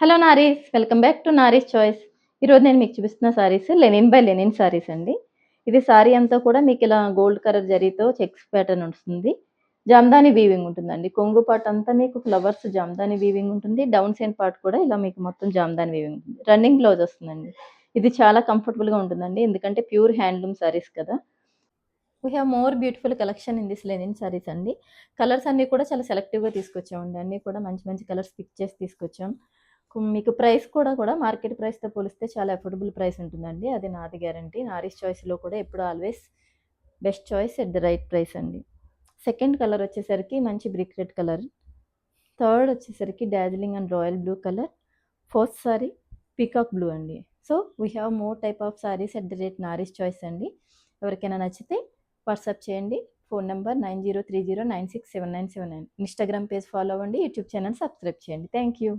Hello Naris welcome back to Naris choice. ఈరోజు నేను మీకు చూపిస్తున్న saris linen by linen saris అండి. ఇది సారీ అంతా కూడా మీకు ఇలా గోల్డ్ కలర్ జరీతో చెక్స్ ప్యాటర్న్ ఉంటుంది జామ్దాని వీవింగ్ ఉంటుందండి. కొంగు పార్ట్ అంతా మీకు ఫ్లవర్స్ జామ్దాని వీవింగ్ ఉంటుంది. డౌన్ సైడ్ పార్ట్ కూడా ఇలా మీకు మొత్తం జామ్దాని వీవింగ్ ఉంటుంది. రన్నింగ్ బ్లౌజ్ వస్తుందండి. ఇది చాలా కంఫర్టబుల్గా ఉంటుందండి. ఎందుకంటే ప్యూర్ హ్యాండ్లూమ్ సారీస్ కదా. We have more beautiful collection in this linen saris అండి. కలర్స్ అన్నీ కూడా చాలా సెలెక్టివ్గా తీసుకొచ్చామండి. అన్నీ కూడా మంచి మంచి కలర్స్ పిక్ చేసి తీసుకొచ్చాం. మీకు ప్రైస్ కూడా కూడా మార్కెట్ ప్రైస్తో పోలిస్తే చాలా అఫోర్డబుల్ ప్రైస్ ఉంటుందండి. అది నాది గ్యారంటీ. నారీస్ చాయిస్లో కూడా ఎప్పుడు always best choice at the right price అండి. సెకండ్ కలర్ వచ్చేసరికి మంచి బ్రిక్ రెడ్ కలర్. థర్డ్ వచ్చేసరికి Darjeeling and royal blue colour. Fourth sari peacock blue అండి. So we have more type of saris at the rate Naris choice అండి. ఎవరికైనా నచ్చితే WhatsApp చేయండి. Phone number nine zero three zero nine six seven nine seven nine. Instagram page follow అవ్వండి. YouTube channel subscribe చేయండి. Thank you.